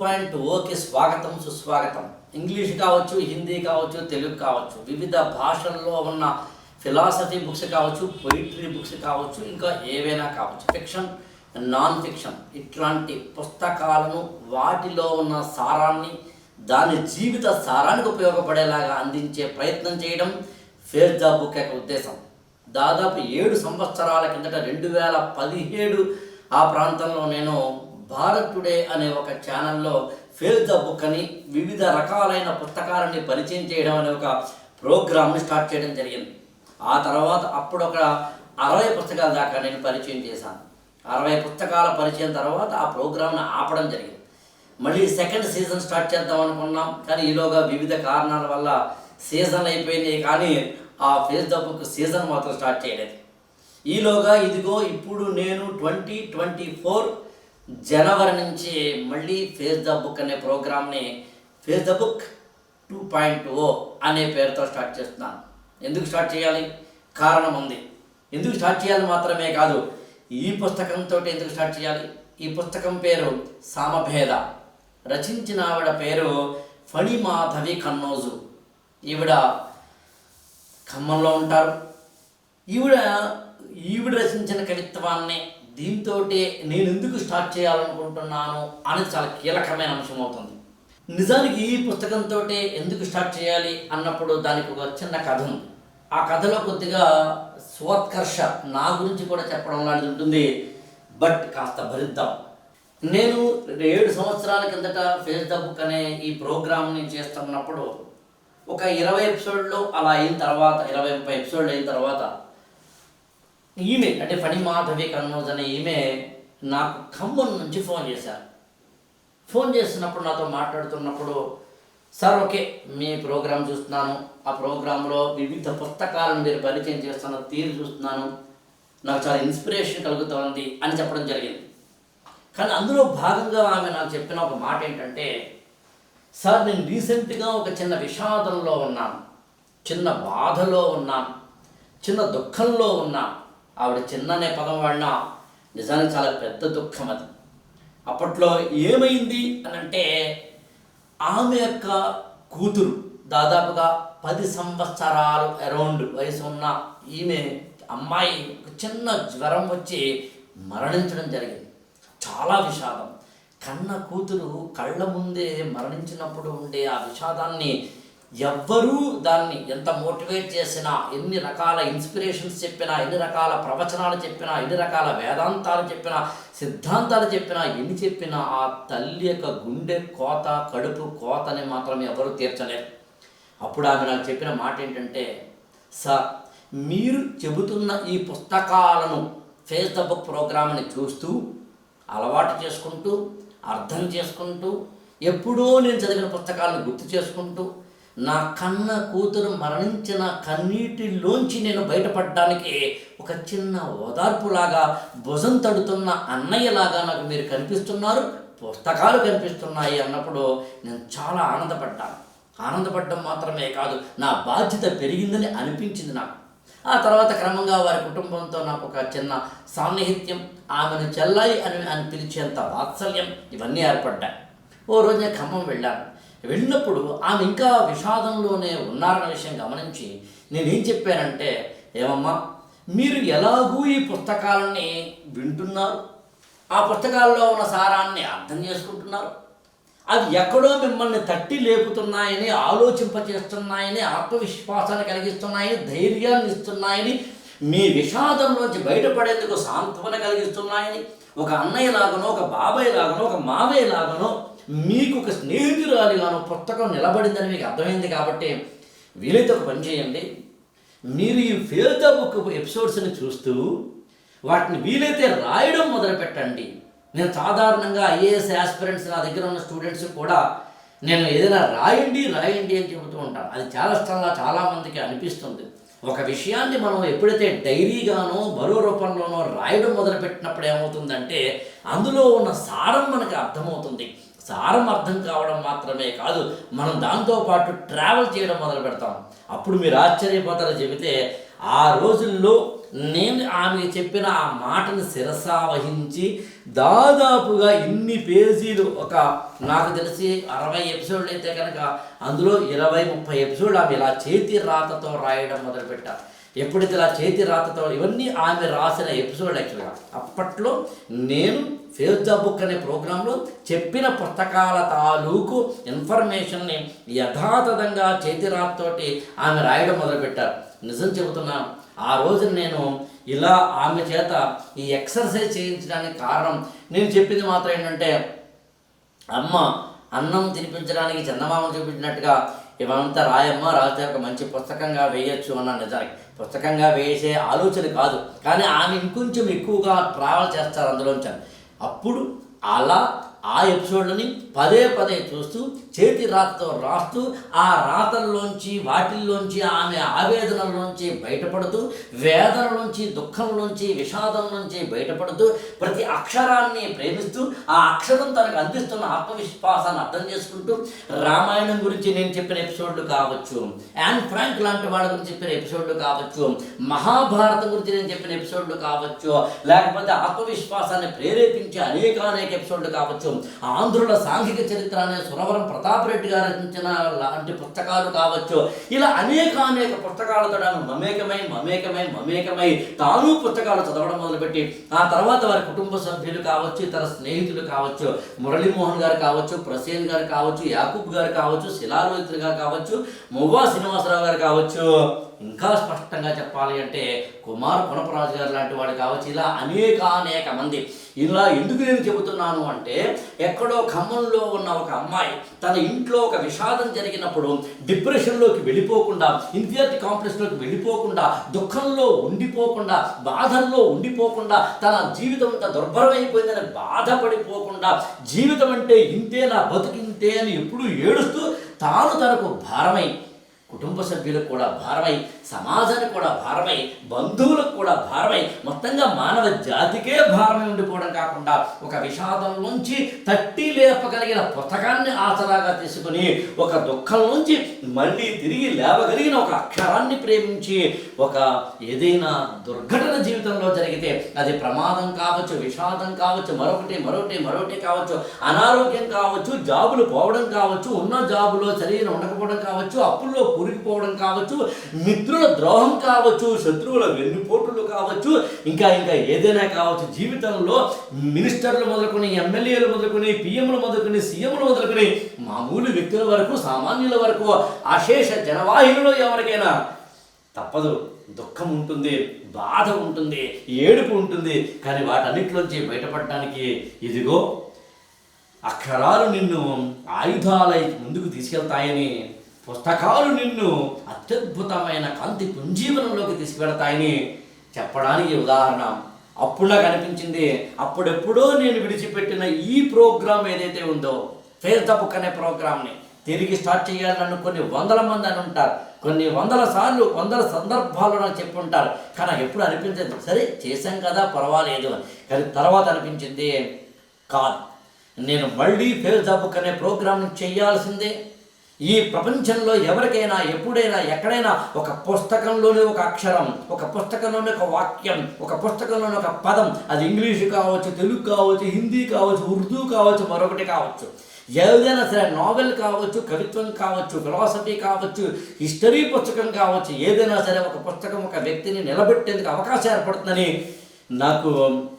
Point okay స్వాగతం సుస్వాగతం. English కావచ్చు హిందీ కావచ్చు తెలుగు కావచ్చు వివిధ భాషల్లో ఉన్న ఫిలాసఫీ బుక్స్ కావచ్చు పొయిటరీ బుక్స్ కావచ్చు ఇంకా ఏవైనా కావచ్చు. ఫిక్షన్ నాన్ ఫిక్షన్ ఇట్లాంటి పుస్తకాలను వాటిలో ఉన్న సారాన్ని దాని జీవిత సారానికి ఉపయోగపడేలాగా అందించే ప్రయత్నం చేయడం ఫేర్ ద బుక్ యొక్క ఉద్దేశం. దాదాపు ఏడు సంవత్సరాల కిందట రెండు వేల పదిహేడు ఆ ప్రాంతంలో నేను భారత్ టుడే అనే ఒక ఛానల్లో ఫేర్ ద బుక్ అని వివిధ రకాలైన పుస్తకాలని పరిచయం చేయడం అనే ఒక ప్రోగ్రామ్ని స్టార్ట్ చేయడం జరిగింది. ఆ తర్వాత అప్పుడు ఒక అరవై పుస్తకాల దాకా నేను పరిచయం చేశాను. అరవై పుస్తకాల పరిచయం తర్వాత ఆ ప్రోగ్రామ్ని ఆపడం జరిగింది. మళ్ళీ సెకండ్ సీజన్ స్టార్ట్ చేద్దాం అనుకున్నాం కానీ ఈలోగా వివిధ కారణాల వల్ల సీజన్ అయిపోయినాయి కానీ ఆ ఫేస్ ద బుక్ సీజన్ మాత్రం స్టార్ట్ చేయలేదు. ఈలోగా ఇదిగో ఇప్పుడు నేను ట్వంటీ ట్వంటీ ఫోర్ జనవరి నుంచి మళ్ళీ ఫేస్ ద బుక్ అనే ప్రోగ్రామ్ని face the book two point O అనే పేరుతో స్టార్ట్ చేస్తున్నాను. ఎందుకు స్టార్ట్ చేయాలి? కారణం ఉంది. ఎందుకు స్టార్ట్ చేయాలి మాత్రమే కాదు ఈ పుస్తకంతో ఎందుకు స్టార్ట్ చేయాలి? ఈ పుస్తకం పేరు సామభేద. రచించిన ఆవిడ పేరు ఫణిమాధవి కన్నోజు. ఈవిడ ఖమ్మంలో ఉంటారు. ఈవిడ ఈవిడ రచించిన కవిత్వాన్ని దీంతో నేను ఎందుకు స్టార్ట్ చేయాలనుకుంటున్నాను అనేది చాలా కీలకమైన అంశం అవుతుంది. నిజానికి ఈ పుస్తకంతో ఎందుకు స్టార్ట్ చేయాలి అన్నప్పుడు దానికి ఒక చిన్న కథ ఉంది. ఆ కథలో కొద్దిగా స్వోత్కర్ష నా గురించి కూడా చెప్పడం లాంటిది ఉంటుంది. బట్ కాస్త భరిద్దాం. నేను ఏడు సంవత్సరాల కిందట ఫేస్ ద బుక్ అనే ఈ ప్రోగ్రామ్ని చేస్తున్నప్పుడు ఒక ఇరవై ఎపిసోడ్లు అలా అయిన తర్వాత ఇరవై ముప్పై ఎపిసోడ్లు అయిన తర్వాత ఈమె అంటే ఫణిమాధవి కన్నోజ్ అనే ఈమె నాకు ఖమ్మం నుంచి ఫోన్ చేశారు. ఫోన్ చేస్తున్నప్పుడు నాతో మాట్లాడుతున్నప్పుడు సార్ ఓకే మీ ప్రోగ్రాం చూస్తున్నాను. ఆ ప్రోగ్రాంలో వివిధ పుస్తకాలను మీరు పరిచయం చేస్తున్న తీరు చూస్తున్నాను. నాకు చాలా ఇన్స్పిరేషన్ కలుగుతోంది అని చెప్పడం జరిగింది. కానీ అందులో భాగంగా ఆమె నాకు చెప్పిన ఒక మాట ఏంటంటే సార్ నేను రీసెంట్గా ఒక చిన్న విషాదంలో ఉన్నాను. చిన్న బాధలో ఉన్నాను. చిన్న దుఃఖంలో ఉన్నాను. ఆవిడ చిన్న అనే పదం వాడినా నిజానికి చాలా పెద్ద దుఃఖం అది. అప్పట్లో ఏమైంది అని అంటే ఆమె యొక్క కూతురు దాదాపుగా పది సంవత్సరాలు అరౌండ్ వయసు ఉన్న ఈమె అమ్మాయి ఒక చిన్న జ్వరం వచ్చి మరణించడం జరిగింది. చాలా విషాదం. కన్న కూతురు కళ్ళ ముందే మరణించినప్పుడు ఉండే ఆ విషాదాన్ని ఎవ్వరూ దాన్ని ఎంత మోటివేట్ చేసినా ఎన్ని రకాల ఇన్స్పిరేషన్స్ చెప్పినా ఎన్ని రకాల ప్రవచనాలు చెప్పినా ఎన్ని రకాల వేదాంతాలు చెప్పినా సిద్ధాంతాలు చెప్పినా ఎన్ని చెప్పినా ఆ తల్లి యొక్క గుండె కోత కడుపు కోతని మాత్రం ఎవరు తీర్చలేరు. అప్పుడు ఆమె నాకు చెప్పిన మాట ఏంటంటే సార్ మీరు చెబుతున్న ఈ పుస్తకాలను ఫేస్ బుక్ ప్రోగ్రామ్ని చూస్తూ అలవాటు చేసుకుంటూ అర్థం చేసుకుంటూ ఎప్పుడో నేను చదివిన పుస్తకాలను గుర్తు చేసుకుంటూ నా కన్న కూతురు మరణించిన కన్నీటిలోంచి నేను బయటపడడానికి ఒక చిన్న ఓదార్పులాగా భుజం తడుతున్న అన్నయ్యలాగా నాకు మీరు కనిపిస్తున్నారు పుస్తకాలు కనిపిస్తున్నాయి అన్నప్పుడు నేను చాలా ఆనందపడ్డాను. ఆనందపడడం మాత్రమే కాదు నా బాధ్యత పెరిగిందని అనిపించింది నాకు. ఆ తర్వాత క్రమంగా వారి కుటుంబంతో నాకు ఒక చిన్న సాన్నిహిత్యం ఆమెను చెల్లాయి అని అని పిలిచేంత వాత్సల్యం ఇవన్నీ ఏర్పడ్డాయి. ఓ రోజు నేను ఖమ్మం వెళ్ళాను. వెళ్ళినప్పుడు ఆమె ఇంకా విషాదంలోనే ఉన్నారన్న విషయం గమనించి నేనేం చెప్పానంటే ఏమమ్మా మీరు ఎలాగూ ఈ పుస్తకాలని వింటున్నారు? ఆ పుస్తకాల్లో ఉన్న సారాన్ని అర్థం చేసుకుంటున్నారు? అవి ఎక్కడో మిమ్మల్ని తట్టి లేపుతున్నాయని ఆలోచింపచేస్తున్నాయని ఆత్మవిశ్వాసాన్ని కలిగిస్తున్నాయని ధైర్యాన్ని ఇస్తున్నాయని మీ విషాదంలోంచి బయటపడేందుకు సాంత్వన కలిగిస్తున్నాయని ఒక అన్నయ్య లాగనో ఒక బాబాయ్ లాగానో ఒక మావయ్య లాగానో మీకు ఒక స్నేహితురాలిగానో పుస్తకం నిలబడిందని మీకు అర్థమైంది కాబట్టి వీలైతే ఒక పని చేయండి. మీరు ఈ ఫేల్ బుక్ ఎపిసోడ్స్ని చూస్తూ వాటిని వీలైతే రాయడం మొదలుపెట్టండి నేను సాధారణంగా ఐఏఎస్ ఆస్పిరెంట్స్ నా దగ్గర ఉన్న స్టూడెంట్స్ కూడా నేను ఏదైనా రాయండి రాయండి అని చెబుతూ ఉంటాను. అది చాలా స్థలంగా చాలామందికి అనిపిస్తుంది. ఒక విషయాన్ని మనం ఎప్పుడైతే డైరీగానో బరువు రూపంలోనో రాయడం మొదలుపెట్టినప్పుడు ఏమవుతుందంటే అందులో ఉన్న సారం మనకి అర్థమవుతుంది. సారం అర్థం కావడం మాత్రమే కాదు మనం దాంతో పాటు ట్రావెల్ చేయడం మొదలు పెడతాం. అప్పుడు మీరు ఆశ్చర్యపోతారు చెబితే ఆ రోజుల్లో నేను ఆమె చెప్పిన ఆ మాటను శిరసా వహించి దాదాపుగా ఇన్ని పేజీలు ఒక నాకు తెలిసి అరవై ఎపిసోడ్లు అయితే కనుక అందులో ఇరవై ముప్పై ఎపిసోడ్ ఆమె ఇలా చేతి రాతతో రాయడం మొదలుపెట్టారు. ఎప్పుడైతే ఇలా చేతి రాతతో ఇవన్నీ ఆమె రాసిన ఎపిసోడ్ యాక్చువల్గా అప్పట్లో నేను ఫేస్ ద బుక్ అనే ప్రోగ్రాంలో చెప్పిన పుస్తకాల తాలూకు ఇన్ఫర్మేషన్ని యథాతథంగా చేతి రాతతోటి ఆమె రాయడం మొదలుపెట్టారు. నిజం చెబుతున్నాను ఆ రోజు నేను ఇలా ఆమె చేత ఈ ఎక్సర్సైజ్ చేయించడానికి కారణం నేను చెప్పింది మాత్రం ఏంటంటే అమ్మ అన్నం తినిపించడానికి చందమామ చూపించినట్టుగా ఇవంతా రాయమ్మ రాస్తే ఒక మంచి పుస్తకంగా వేయొచ్చు అన్న నిజానికి. పుస్తకంగా వేసే ఆలోచన కాదు. కానీ ఆమె ఇంకొంచెం ఎక్కువగా ట్రావెల్ చేస్తారు అందులోంచి అప్పుడు అలా ఆ ఎపిసోడ్ని పదే పదే చూస్తూ చేతి రాతతో రాస్తూ ఆ రాతల్లోంచి వాటిల్లోంచి ఆమె ఆవేదనలోంచి బయటపడుతూ వేదనలోంచి దుఃఖంలోంచి విషాదం నుంచి బయటపడుతూ ప్రతి అక్షరాన్ని ప్రేమిస్తూ ఆ అక్షరం తనకు అందిస్తున్న ఆత్మవిశ్వాసాన్ని అర్థం చేసుకుంటూ రామాయణం గురించి నేను చెప్పిన ఎపిసోడ్లు కావచ్చు యాన్ ఫ్రాంక్ లాంటి వాళ్ళ గురించి చెప్పిన ఎపిసోడ్లు కావచ్చు మహాభారతం గురించి నేను చెప్పిన ఎపిసోడ్లు కావచ్చు లేకపోతే ఆత్మవిశ్వాసాన్ని ప్రేరేపించే అనేక అనేక ఎపిసోడ్లు కావచ్చు ఆంధ్రుల సాంఘిక చరిత్ర అనే సురవరం ప్రతాప్ రెడ్డి గారు రచించిన లాంటి పుస్తకాలు కావచ్చు ఇలా అనేక అనేక పుస్తకాలతో ఆమె మమేకమై మమేకమై మమేకమై తాను పుస్తకాలు చదవడం మొదలుపెట్టి ఆ తర్వాత వారి కుటుంబ సభ్యులు కావచ్చు ఇతర స్నేహితులు కావచ్చు మురళీమోహన్ గారు కావచ్చు ప్రసేన్ గారు కావచ్చు యాకూబ్ గారు కావచ్చు శిలారోహితులు గారు కావచ్చు మువ్వా శ్రీనివాసరావు గారు కావచ్చు ఇంకా స్పష్టంగా చెప్పాలి అంటే కుమార్ పునపరాజు గారు లాంటి వాడు కావచ్చు ఇలా అనేక అనేక మంది. ఇలా ఎందుకు నేను చెబుతున్నాను అంటే ఎక్కడో ఖమ్మంలో ఉన్న ఒక అమ్మాయి తన ఇంట్లో ఒక విషాదం జరిగినప్పుడు డిప్రెషన్లోకి వెళ్ళిపోకుండా ఇన్ఫియారిటీ కాంప్లెక్స్లోకి వెళ్ళిపోకుండా దుఃఖంలో ఉండిపోకుండా బాధల్లో ఉండిపోకుండా తన జీవితం అంతా దుర్భరమైపోయిందని బాధపడిపోకుండా జీవితం అంటే ఇంతే నా బతుకు ఇంతే అని ఎప్పుడూ ఏడుస్తూ తాను తనకు భారమై కుటుంబ సభ్యులకు కూడా భారమై సమాజానికి కూడా భారమై బంధువులకు కూడా భారమై మొత్తంగా మానవ జాతికే భారమై ఉండిపోవడం కాకుండా ఒక విషాదం నుంచి తట్టి లేపగలిగిన పుస్తకాన్ని ఆసరాగా తీసుకుని ఒక దుఃఖం నుంచి మళ్ళీ తిరిగి లేవగలిగిన ఒక అక్షరాన్ని ప్రేమించి ఒక ఏదైనా దుర్ఘటన జీవితంలో జరిగితే అది ప్రమాదం కావచ్చు విషాదం కావచ్చు మరొకటి మరొకటి మరొకటి కావచ్చు అనారోగ్యం కావచ్చు జాబులు పోవడం కావచ్చు ఉన్న జాబులో సరైన ఉండకపోవడం కావచ్చు అప్పుల్లో ఊరికిపోవడం కావచ్చు మిత్రుల ద్రోహం కావచ్చు శత్రువుల వెన్నుపోటులు కావచ్చు ఇంకా ఇంకా ఏదైనా కావచ్చు. జీవితంలో మినిస్టర్లు మొదలుకొని ఎమ్మెల్యేలు మొదలుకొని పిఎంలు మొదలుకొని సీఎంలు మొదలుకొని మామూలు వ్యక్తుల వరకు సామాన్యుల వరకు అశేష జనవాహినిలో ఎవరికైనా తప్పదు. దుఃఖం ఉంటుంది బాధ ఉంటుంది ఏడుపు ఉంటుంది. కానీ వాటన్నిటిలోంచి బయటపడటానికి ఇదిగో అక్షరాలు నిన్ను ఆయుధాలై ముందుకు తీసుకెళ్తాయని పుస్తకాలు నిన్ను అత్యద్భుతమైన కాంతి పుంజీవనంలోకి తీసుకువెడతాయని చెప్పడానికి ఉదాహరణ. అప్పుడులా కనిపించింది అప్పుడెప్పుడో నేను విడిచిపెట్టిన ఈ ప్రోగ్రాం ఏదైతే ఉందో ఫేర్ ద బుక్ అనే ప్రోగ్రామ్ని తిరిగి స్టార్ట్ చేయాలని కొన్ని వందల మంది అని ఉంటారు. కొన్ని వందల సార్లు వందల సందర్భాల్లో నాకు చెప్పి ఉంటారు. కానీ ఎప్పుడు అనిపించదు. సరే చేశాం కదా పర్వాలేదు అని. కానీ తర్వాత అనిపించింది కాదు. నేను మళ్ళీ ఫేర్ ద బుక్ అనే ప్రోగ్రామ్ చేయాల్సిందే. ఈ ప్రపంచంలో ఎవరికైనా ఎప్పుడైనా ఎక్కడైనా ఒక పుస్తకంలోనే ఒక అక్షరం ఒక పుస్తకంలోనే ఒక వాక్యం ఒక పుస్తకంలోనే ఒక పదం అది ఇంగ్లీష్ కావచ్చు తెలుగు కావచ్చు హిందీ కావచ్చు ఉర్దూ కావచ్చు మరొకటి కావచ్చు. ఏదైనా సరే నావెల్ కావచ్చు కవిత్వం కావచ్చు ఫిలాసఫీ కావచ్చు హిస్టరీ పుస్తకం కావచ్చు ఏదైనా సరే ఒక పుస్తకం ఒక వ్యక్తిని నిలబెట్టేందుకు అవకాశం ఏర్పడుతుందని నాకు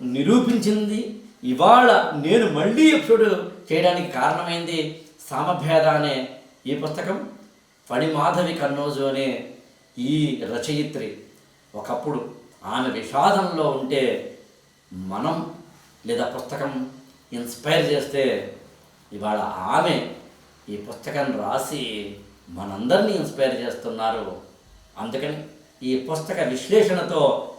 నిరూపించింది. ఇవాళ నేను మళ్ళీ ఎపిసోడ్ చేయడానికి కారణమైంది సామభేద అనే ఈ పుస్తకం ఫణిమాధవి కన్నోజు అనే ఈ రచయిత్రి ఒకప్పుడు ఆమె విషాదంలో ఉంటే మనం లేదా పుస్తకం ఇన్స్పైర్ చేస్తే ఇవాళ ఆమె ఈ పుస్తకం రాసి మనందరినీ ఇన్స్పైర్ చేస్తున్నారు. అందుకని ఈ పుస్తక విశ్లేషణతో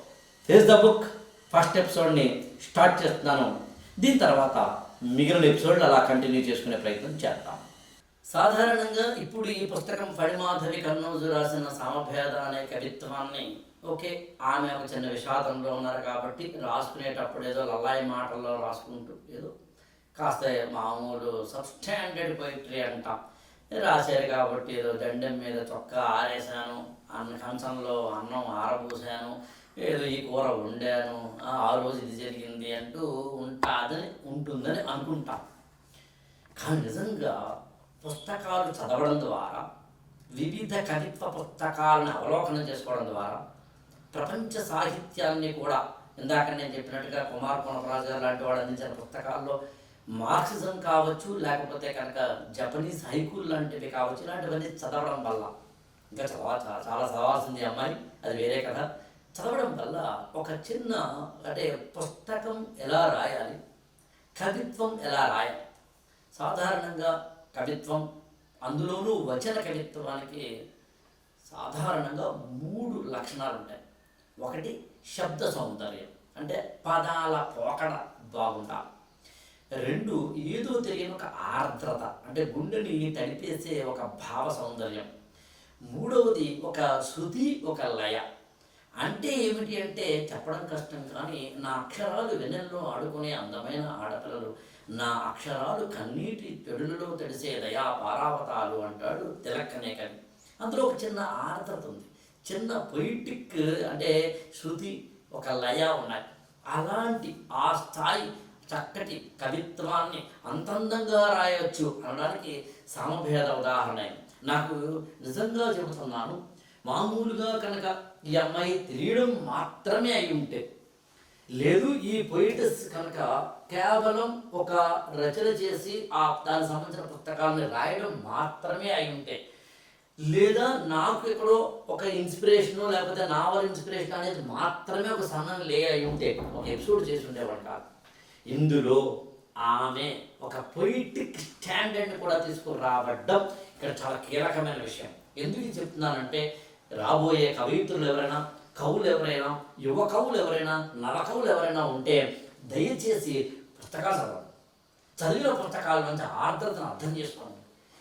ఫేస్ ద బుక్ ఫస్ట్ ఎపిసోడ్ని స్టార్ట్ చేస్తున్నాను. దీని తర్వాత మిగిలిన ఎపిసోడ్లు అలా కంటిన్యూ చేసుకునే ప్రయత్నం చేద్దాం. సాధారణంగా ఇప్పుడు ఈ పుస్తకం పడిమాధవి కన్నోజు రాసిన సమభేద అనే కవిత్వాన్ని ఓకే ఆమె ఒక చిన్న విషాదంలో ఉన్నారు కాబట్టి రాసుకునేటప్పుడు ఏదో లల్లాయి మాటల్లో రాసుకుంటూ ఏదో కాస్త మామూలు సబ్స్టాండర్డ్ పొయిటరీ అంటాం. రాశారు కాబట్టి ఏదో దండం మీద చొక్కా ఆరేసాను అన్న కంచంలో అన్నం ఆరబూసాను ఏదో ఈ కూర వండాను ఆ ఆ రోజు ఇది జరిగింది అంటూ ఉంటాదని ఉంటుందని అనుకుంటాం. కానీ నిజంగా పుస్తకాలు చదవడం ద్వారా వివిధ కవిత్వ పుస్తకాలను అవలోకనం చేసుకోవడం ద్వారా ప్రపంచ సాహిత్యాన్ని కూడా ఇందాక నేను చెప్పినట్టుగా కుమార్ కొనరాజు గారు లాంటి వాడు అందించిన పుస్తకాల్లో మార్క్సిజం కావచ్చు లేకపోతే కనుక జపనీస్ హైకూల్ లాంటివి కావచ్చు ఇలాంటివన్నీ చదవడం వల్ల ఇంకా చదవ చాలా చదవాల్సింది అమ్మాయి అది వేరే కదా చదవడం వల్ల ఒక చిన్న అంటే పుస్తకం ఎలా రాయాలి కవిత్వం ఎలా రాయాలి సాధారణంగా కవిత్వం అందులోనూ వచన కవిత్వానికి సాధారణంగా మూడు లక్షణాలు ఉంటాయి ఒకటి శబ్ద సౌందర్యం అంటే పదాల పోకడ బాగుండాలి రెండు ఏదో తెలియని ఒక ఆర్ద్రత అంటే గుండెని తడిపేసే ఒక భావ సౌందర్యం. మూడవది ఒక శృతి ఒక లయ. అంటే ఏమిటి అంటే చెప్పడం కష్టం కానీ నా అక్షరాలు వెన్నెల్లో ఆడుకునే అందమైన ఆడపిల్లలు. నా అక్షరాలు కన్నీటి తెడులలో తడిసే దయా పారావతాలు అంటాడు తిలక్ అనే కవి అందులో ఒక చిన్న ఆర్ద్రత ఉంది. చిన్న పొయిటిక్ అంటే శృతి ఒక లయ ఉన్నాయి అలాంటి ఆ స్థాయి చక్కటి కవిత్వాన్ని అంతందంగా రాయొచ్చు అనడానికి సమభేద ఉదాహరణ నాకు నిజంగా చెబుతున్నాను మామూలుగా కనుక ఈ అమ్మాయి తెలియడం మాత్రమే అయి ఉంటే. లేదు ఈ పొయిటస్ కనుక కేవలం ఒక రచన చేసి ఆ దానికి సంబంధించిన పుస్తకాలను రాయడం మాత్రమే అయి ఉంటే. లేదా నాకు ఎక్కడో ఒక ఇన్స్పిరేషన్ లేకపోతే నావల్ ఇన్స్పిరేషన్ అనేది మాత్రమే ఒక సన్న లే అయి ఉంటే ఒక ఎపిసోడ్ చేసి ఉండేవాడు కాదు. ఇందులో ఆమె ఒక పొయిటిక్ స్టాండర్డ్ని కూడా తీసుకురావడం ఇక్కడ చాలా కీలకమైన విషయం. ఎందుకు చెప్తున్నానంటే రాబోయే కవయిత్రులు ఎవరైనా కవులు ఎవరైనా యువ కవులు ఎవరైనా నవ కవులు ఎవరైనా ఉంటే దయచేసి పుస్తకాలు చదవండి. చదివిన పుస్తకాల నుంచి ఆర్ద్రతను అర్థం చేసుకోండి.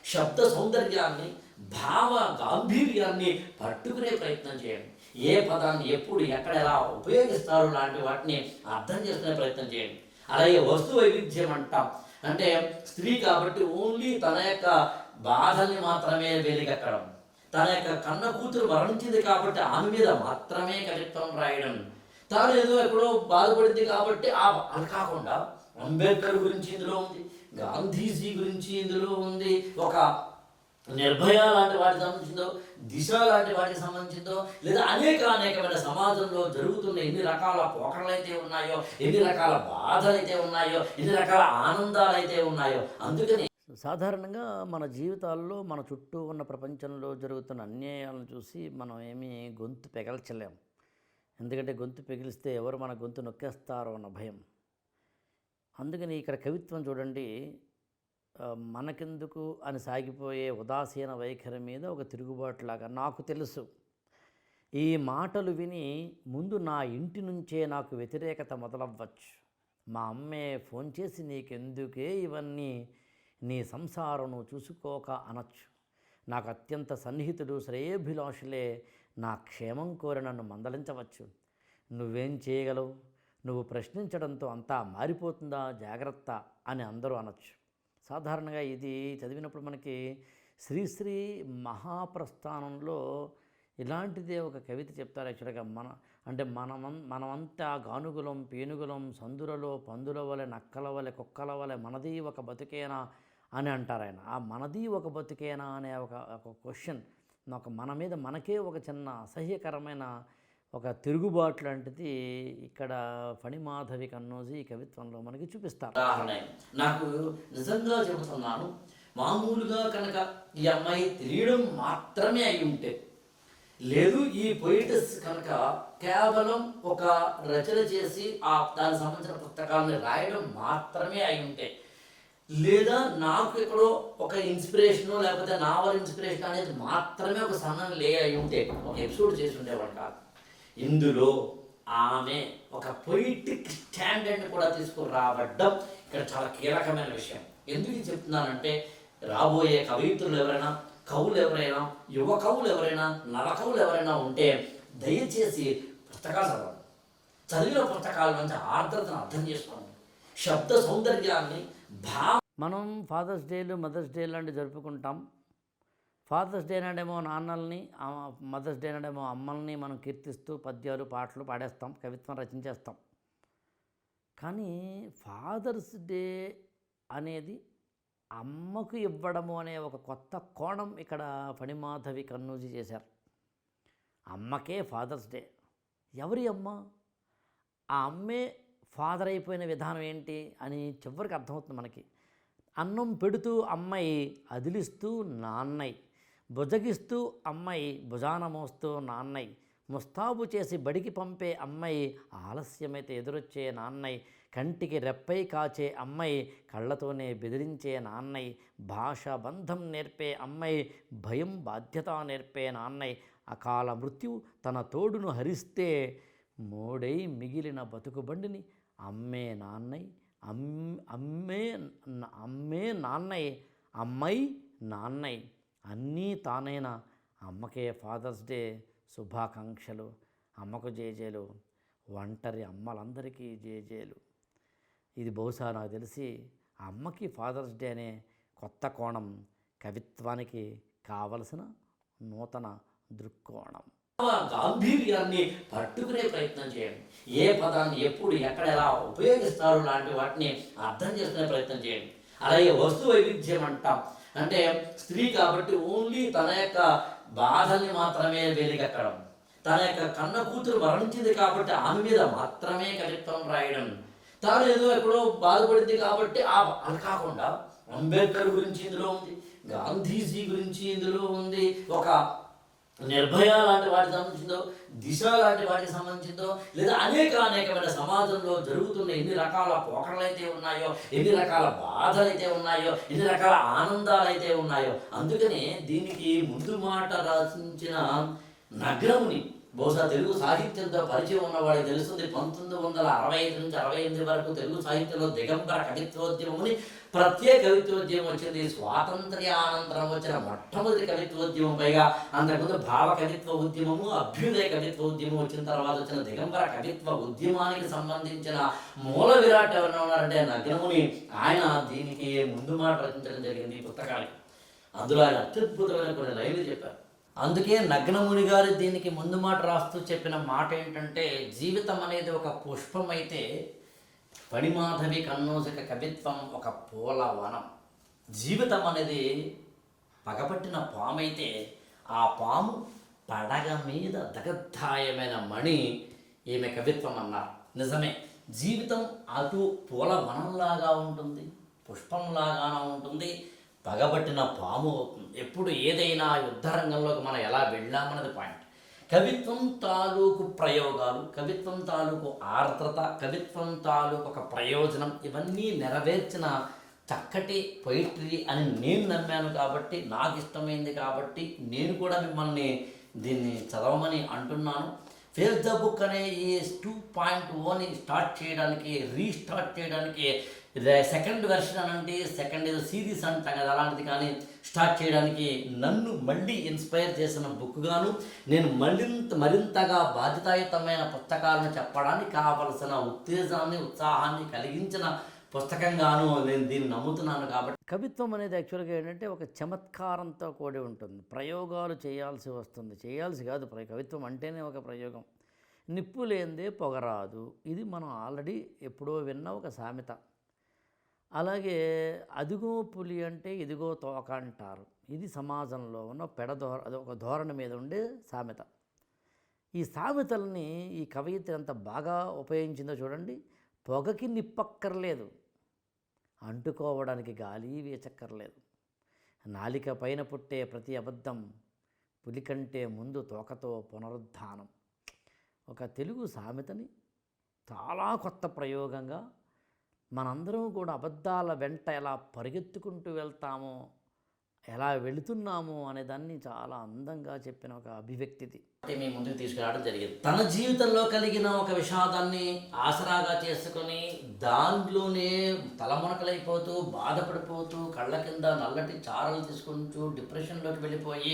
శబ్ద సౌందర్యాన్ని భావ గాంభీర్యాన్ని పట్టుకునే ప్రయత్నం చేయండి. ఏ పదాన్ని ఎప్పుడు ఎక్కడ ఎలా ఉపయోగిస్తారు లాంటి వాటిని అర్థం చేసుకునే ప్రయత్నం చేయండి. అలాగే వస్తు వైవిధ్యం అంటాం. అంటే స్త్రీ కాబట్టి ఓన్లీ తన యొక్క బాధల్ని మాత్రమే వెలిగక్కడం. తన యొక్క కన్న కూతురు మరణించింది కాబట్టి ఆమె మీద మాత్రమే కవిత్వం రాయడం. తాను ఏదో ఎక్కడో బాధపడింది కాబట్టి ఆ అది కాకుండా అంబేద్కర్ గురించి ఇందులో ఉంది గాంధీజీ గురించి ఇందులో ఉంది ఒక నిర్భయ లాంటి వాటికి సంబంధించిందో దిశ లాంటి వాటికి సంబంధించిందో లేదా అనేక అనేకమైన సమాజంలో జరుగుతున్న ఎన్ని రకాల పోకడలు అయితే ఉన్నాయో ఎన్ని రకాల బాధలు అయితే ఉన్నాయో ఎన్ని రకాల ఆనందాలు అయితే ఉన్నాయో అందుకని సాధారణంగా మన జీవితాల్లో మన చుట్టూ ఉన్న ప్రపంచంలో జరుగుతున్న అన్యాయాలను చూసి మనం ఏమీ గొంతు పెగల్చలేం. ఎందుకంటే గొంతు పెగిలిస్తే ఎవరు మన గొంతు నొక్కేస్తారో అన్న భయం. అందుకని ఇక్కడ కవిత్వం చూడండి మనకెందుకు అని సాగిపోయే ఉదాసీన వైఖరి మీద ఒక తిరుగుబాటులాగా నాకు తెలుసు. ఈ మాటలు విని ముందు నా ఇంటి నుంచే నాకు వ్యతిరేకత మొదలవ్వచ్చు. మా అమ్మే ఫోన్ చేసి నీకెందుకే ఇవన్నీ? నీ సంసారను చూసుకోక అనొచ్చు. నాకు అత్యంత సన్నిహితుడు శ్రేయభిలాషులే నా క్షేమం కోరి నన్ను మందలించవచ్చు. నువ్వేం చేయగలవు? నువ్వు ప్రశ్నించడంతో అంతా మారిపోతుందా? జాగ్రత్త అని అందరూ అనొచ్చు. సాధారణంగా ఇది చదివినప్పుడు మనకి శ్రీశ్రీ మహాప్రస్థానంలో ఇలాంటిదే ఒక కవిత చెప్తారు యాక్చువల్గా. మన అంటే మనమం మనమంతా గానుగులం పేనుగులం సందులలో పందుల వలె నక్కల వలె కుక్కల వలె మనది ఒక బతుకేనా? అని అంటారు ఆయన. ఆ మనది ఒక బతుకేనా అనే ఒక ఒక క్వశ్చన్ ఒక మన మీద మనకే ఒక చిన్న అసహ్యకరమైన ఒక తిరుగుబాటు లాంటిది ఇక్కడ ఫణిమాధవి కన్నోజీ ఈ కవిత్వంలో మనకి చూపిస్తారు. నాకు నిజంగా చెబుతున్నాను మామూలుగా కనుక ఈ అమ్మాయి తెలియడం మాత్రమే అయి ఉంటే లేదు ఈ పొయిటస్ కనుక కేవలం ఒక రచన చేసి ఆ దానికి సంబంధించిన పుస్తకాలను రాయడం మాత్రమే అయి ఉంటే లేదా నాకు ఎక్కడో ఒక ఇన్స్పిరేషన్ లేకపోతే నావల్ ఇన్స్పిరేషన్ అనేది మాత్రమే ఒక సన్నని లే అయి ఉంటే ఒక ఎపిసోడ్ చేసి ఉండేవాడు కాదు. ఇందులో ఆమె ఒక పొయిటిక్ స్టాండర్డ్ని కూడా తీసుకురావడం ఇక్కడ చాలా కీలకమైన విషయం. ఎందుకు చెప్తున్నానంటే రాబోయే కవయిత్రులు ఎవరైనా కవులు ఎవరైనా యువ కవులు ఎవరైనా నవ కవులు ఎవరైనా ఉంటే దయచేసి పుస్తకాలు చదవండి. చదివిన పుస్తకాల నుంచి ఆర్ద్రతను అర్థం చేసుకోండి. శబ్ద సౌందర్యాన్ని భావ మనం ఫాదర్స్ డేలు మదర్స్ డే లాంటివి జరుపుకుంటాం. ఫాదర్స్ డే నాడేమో నాన్నల్ని మదర్స్ డే నాడేమో అమ్మల్ని మనం కీర్తిస్తూ పద్యాలు పాటలు పాడేస్తాం కవిత్వం రచించేస్తాం. కానీ ఫాదర్స్ డే అనేది అమ్మకు ఇవ్వడము అనే ఒక కొత్త కోణం ఇక్కడ ఫణిమాధవి కన్నూజి చేశారు. అమ్మకే ఫాదర్స్ డే. ఎవరి అమ్మ? ఆ అమ్మే ఫాదర్ అయిపోయిన విధానం ఏంటి అని చివరికి అర్థమవుతుంది మనకి. అన్నం పెడుతూ అమ్మాయి అదిలిస్తూ నాన్నయ్య భుజగిస్తూ అమ్మాయి భుజాన మోస్తూ నాన్నయ్య ముస్తాబు చేసి బడికి పంపే అమ్మాయి ఆలస్యమైతే ఎదురొచ్చే నాన్నయ్య కంటికి రెప్పై కాచే అమ్మాయి కళ్ళతోనే బెదిరించే నాన్నయ్య భాష బంధం నేర్పే అమ్మాయి భయం బాధ్యత నేర్పే నాన్నయ్య అకాల మృత్యు తన తోడును హరిస్తే మోడై మిగిలిన బతుకు బండిని అమ్మే నాన్నయ్య అమ్మే అమ్మే నాన్నయ్య అమ్మాయి నాన్నయ్య అన్నీ తానైన అమ్మకే ఫాదర్స్ డే శుభాకాంక్షలు అమ్మకు జేజేలు ఒంటరి అమ్మలందరికీ జేజేలు. ఇది బహుశా నాకు తెలిసి అమ్మకి ఫాదర్స్ డే అనే కొత్త కోణం కవిత్వానికి కావలసిన నూతన దృక్కోణం. గాంభీర్యాన్ని పట్టుకునే ప్రయత్నం చేయండి. ఏ పదాన్ని ఎప్పుడు ఎక్కడ ఎలా ఉపయోగిస్తారు లాంటి వాటిని అర్థం చేసుకునే ప్రయత్నం చేయండి. అలాగే వస్తు వైవిధ్యం అంటాం. అంటే స్త్రీ కాబట్టి ఓన్లీ తన యొక్క బాధల్ని మాత్రమే వెలిగక్కడం. తన యొక్క కన్న కూతురు మరణించింది కాబట్టి ఆమె మీద మాత్రమే కవిత్వం రాయడం. తాను ఏదో ఎక్కడో బాధపడింది కాబట్టి ఆ అది కాకుండా అంబేద్కర్ గురించి ఇందులో ఉంది గాంధీజీ గురించి ఇందులో ఉంది ఒక నిర్భయ లాంటి వాటికి సంబంధించిందో దిశ లాంటి వాటికి సంబంధించిందో లేదా అనేక అనేకమైన సమాజంలో జరుగుతున్న ఎన్ని రకాల పోకడలు అయితే ఉన్నాయో ఎన్ని రకాల బాధలు అయితే ఉన్నాయో ఎన్ని రకాల ఆనందాలు అయితే ఉన్నాయో అందుకనే దీనికి ముందు మాట రచించిన నగరముని బహుశా తెలుగు సాహిత్యంతో పరిచయం ఉన్నవాడికి తెలుస్తుంది పంతొమ్మిది వందల అరవై ఐదు నుంచి అరవై ఎనిమిది వరకు తెలుగు సాహిత్యంలో దిగంబర కవిత్వోద్యమముని ప్రత్యేక కవిత్వోద్యమం వచ్చింది. స్వాతంత్ర్య అనంతరం వచ్చిన మొట్టమొదటి కవిత్వోద్యమం పైగా అంతకుముందు భావ కవిత్వ ఉద్యమము అభ్యుదయ కవిత్వ ఉద్యమం వచ్చిన తర్వాత వచ్చిన దిగంబర కవిత్వ ఉద్యమానికి సంబంధించిన మూల విరాట్ ఎవరైనా ఉన్నారంటే నగ్నముని. ఆయన దీనికి ముందు మాట రచించడం జరిగింది ఈ పుస్తకానికి. అందులో ఆయన అత్యద్భుతమైన కొన్ని లైన్లు చెప్పారు. అందుకే నగ్నముని గారు దీనికి ముందు మాట రాస్తూ చెప్పిన మాట ఏంటంటే జీవితం అనేది ఒక పుష్పం అయితే పడిమాధవి కన్నోజక కవిత్వం ఒక పూల వనం జీవితం అనేది పగపట్టిన పాము అయితే ఆ పాము పడగ మీద దగద్ధాయమైన మణి ఈమె కవిత్వం అన్నారు. నిజమే జీవితం అటు పూల వనంలాగా ఉంటుంది పుష్పంలాగానే ఉంటుంది పగబట్టిన పాము ఎప్పుడు ఏదైనా యుద్ధరంగంలోకి మనం ఎలా వెళ్ళామన్నది పాయింట్ కవిత్వం తాలూకు ప్రయోగాలు కవిత్వం తాలూకు ఆర్ద్రత కవిత్వం తాలూకు ఒక ప్రయోజనం ఇవన్నీ నెరవేర్చిన చక్కటి పొయిట్రీ అని నేను నమ్మాను కాబట్టి నాకు ఇష్టమైంది కాబట్టి నేను కూడా మిమ్మల్ని దీన్ని చదవమని అంటున్నాను. ఫేస్ ద బుక్ అనే ఈ టూ పాయింట్ ఓని స్టార్ట్ చేయడానికి రీస్టార్ట్ చేయడానికి సెకండ్ వెర్షన్ అంటే సెకండ్ ఏదో సిరీస్ అంటాం కదా అలాంటిది కానీ స్టార్ట్ చేయడానికి నన్ను మళ్ళీ ఇన్స్పైర్ చేసిన బుక్ గాను నేను మరింత మరింతగా బాధ్యతాయుతమైన పుస్తకాలను చెప్పడానికి కావలసిన ఉత్తేజాన్ని ఉత్సాహాన్ని కలిగించిన పుస్తకంగాను నేను దీన్ని నమ్ముతున్నాను కాబట్టి. కవిత్వం అనేది యాక్చువల్గా ఏంటంటే ఒక చమత్కారంతో కూడి ఉంటుంది. ప్రయోగాలు చేయాల్సి వస్తుంది. చేయాల్సి కాదు ప్ర- కవిత్వం అంటేనే ఒక ప్రయోగం. నిప్పు లేనిదే పొగరాదు. ఇది మనం ఆల్రెడీ ఎప్పుడో విన్న ఒక సామెత. అలాగే అదిగో పులి అంటే ఇదిగో తోక అంటారు. ఇది సమాజంలో ఉన్న పెడధోర అది ఒక ధోరణి మీద ఉండే సామెత. ఈ సామెతల్ని ఈ కవయిత్రి ఎంత బాగా ఉపయోగించిందో చూడండి. పొగకి నిప్పక్కర్లేదు. అంటుకోవడానికి గాలి వేచక్కర్లేదు. నాలిక పైన పుట్టే ప్రతి అబద్ధం పులి కంటే ముందు తోకతో పునరుద్ధానం. ఒక తెలుగు సామెతని చాలా కొత్త ప్రయోగంగా మనందరం కూడా అబద్ధాల వెంట ఎలా పరిగెత్తుకుంటూ వెళ్తామో ఎలా వెళుతున్నామో అనే దాన్ని చాలా అందంగా చెప్పిన ఒక అభివ్యక్తిది. అంటే మీ ముందుకు తీసుకురావడం జరిగింది. తన జీవితంలో కలిగిన ఒక విషాదాన్ని ఆసరాగా చేసుకొని దానిలోనే తలమునకలైపోతూ బాధపడిపోతూ కళ్ళ కింద నల్లటి చారలు తీసుకుంటూ డిప్రెషన్లోకి వెళ్ళిపోయి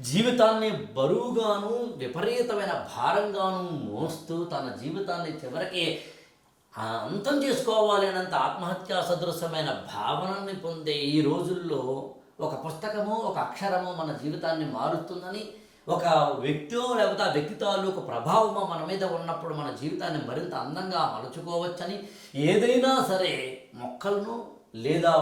జీవితాన్ని బరువుగాను విపరీతమైన భారంగాను మోస్తూ తన జీవితాన్ని చివరికి అంతం చేసుకోవాలి అనంత ఆత్మహత్యా సదృశమైన భావనని పొందే ఈ రోజుల్లో ఒక పుస్తకము ఒక అక్షరము మన జీవితాన్ని మారుస్తుందని ఒక వ్యక్తి లేకపోతే ఆ వ్యక్తి తాలూకు ప్రభావము మన మీద ఉన్నప్పుడు మన జీవితాన్ని మరింత అందంగా మలుచుకోవచ్చని ఏదైనా సరే మొక్కలను లేదా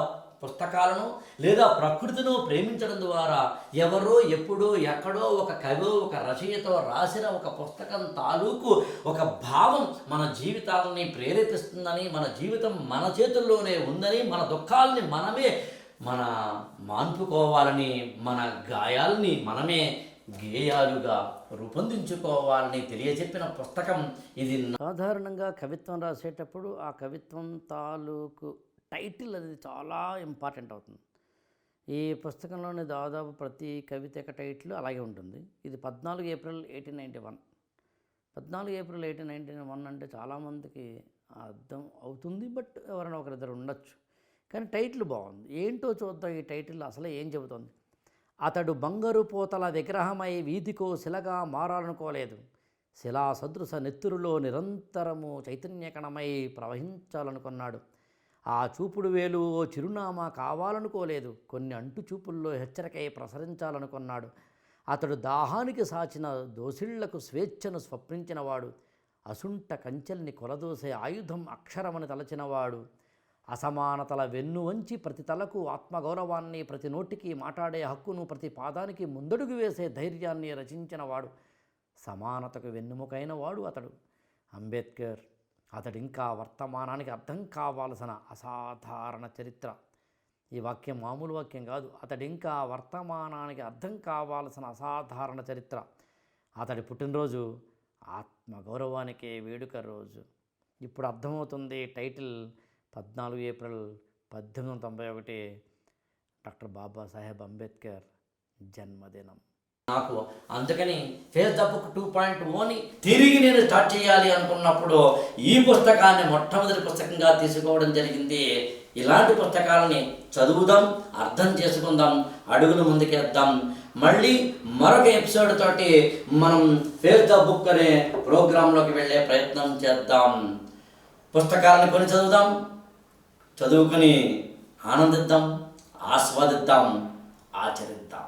పుస్తకాలను లేదా ప్రకృతిను ప్రేమించడం ద్వారా ఎవరో ఎప్పుడో ఎక్కడో ఒక కవి ఒక రచయితో రాసిన ఒక పుస్తకం తాలూకు ఒక భావం మన జీవితాలని ప్రేరేపిస్తుందని మన జీవితం మన చేతుల్లోనే ఉందని మన దుఃఖాలని మనమే మన మాన్పుకోవాలని మన గాయాలని మనమే గేయాలుగా రూపొందించుకోవాలని తెలియజెప్పిన పుస్తకం ఇది. సాధారణంగా కవిత్వం రాసేటప్పుడు ఆ కవిత్వం తాలూకు టైటిల్ అనేది చాలా ఇంపార్టెంట్ అవుతుంది. ఈ పుస్తకంలోని దాదాపు ప్రతి కవిత యొక్క టైటిల్ అలాగే ఉంటుంది. ఇది పద్నాలుగు ఏప్రిల్ ఎయిటీన్ నైంటీ వన్. పద్నాలుగు ఏప్రిల్ ఎయిటీన్ నైన్టీన్ వన్ అంటే చాలామందికి అర్థం అవుతుంది బట్ ఎవరైనా ఒకరిద్దరు ఉండొచ్చు. కానీ టైటిల్ బాగుంది. ఏంటో చూద్దాం ఈ టైటిల్ అసలే ఏం చెబుతోంది. అతడు బంగారు పోతల విగ్రహమై వీధికో శిలగా మారాలనుకోలేదు. శిలా సదృశ నెత్తురులో నిరంతరము చైతన్యకణమై ప్రవహించాలనుకున్నాడు. ఆ చూపుడు వేలు ఓ చిరునామా కావాలనుకోలేదు. కొన్ని అంటు చూపుల్లో హెచ్చరికై ప్రసరించాలనుకున్నాడు. అతడు దాహానికి సాచిన దోసిళ్ళకు స్వేచ్ఛను స్వప్నించినవాడు. అసుంట కంచెల్ని కొలదోసే ఆయుధం అక్షరమని తలచినవాడు. అసమానతల వెన్ను వంచి ప్రతి తలకు ఆత్మగౌరవాన్ని ప్రతి నోటికి మాట్లాడే హక్కును ప్రతి పాదానికి ముందడుగు వేసే ధైర్యాన్ని రచించినవాడు. సమానతకు వెన్నుముకైన వాడు అతడు. అంబేద్కర్ అతడింకా వర్తమానానికి అర్థం కావాల్సిన అసాధారణ చరిత్ర. ఈ వాక్యం మామూలు వాక్యం కాదు. అతడింకా వర్తమానానికి అర్థం కావాల్సిన అసాధారణ చరిత్ర. అతడి పుట్టినరోజు ఆత్మగౌరవానికే వేడుక రోజు. ఇప్పుడు అర్థమవుతుంది టైటిల్ పద్నాలుగు ఏప్రిల్ పద్దెనిమిది వందల తొంభై ఒకటి. డాక్టర్ బాబాసాహెబ్ అంబేద్కర్ జన్మదినం. నాకు. అందుకని face the book two point ఓని తిరిగి నేను స్టార్ట్ చేయాలి అనుకున్నప్పుడు ఈ పుస్తకాన్ని మొట్టమొదటి పుస్తకంగా తీసుకోవడం జరిగింది. ఇలాంటి పుస్తకాలని చదువుదాం అర్థం చేసుకుందాం అడుగులు ముందుకేద్దాం. మళ్ళీ మరొక ఎపిసోడ్ తోటి మనం ఫేస్ ద బుక్ అనే ప్రోగ్రాంలోకి వెళ్ళే ప్రయత్నం చేద్దాం. పుస్తకాలను కొని చదువుదాం చదువుకుని ఆనందిద్దాం ఆస్వాదిద్దాం ఆచరిద్దాం.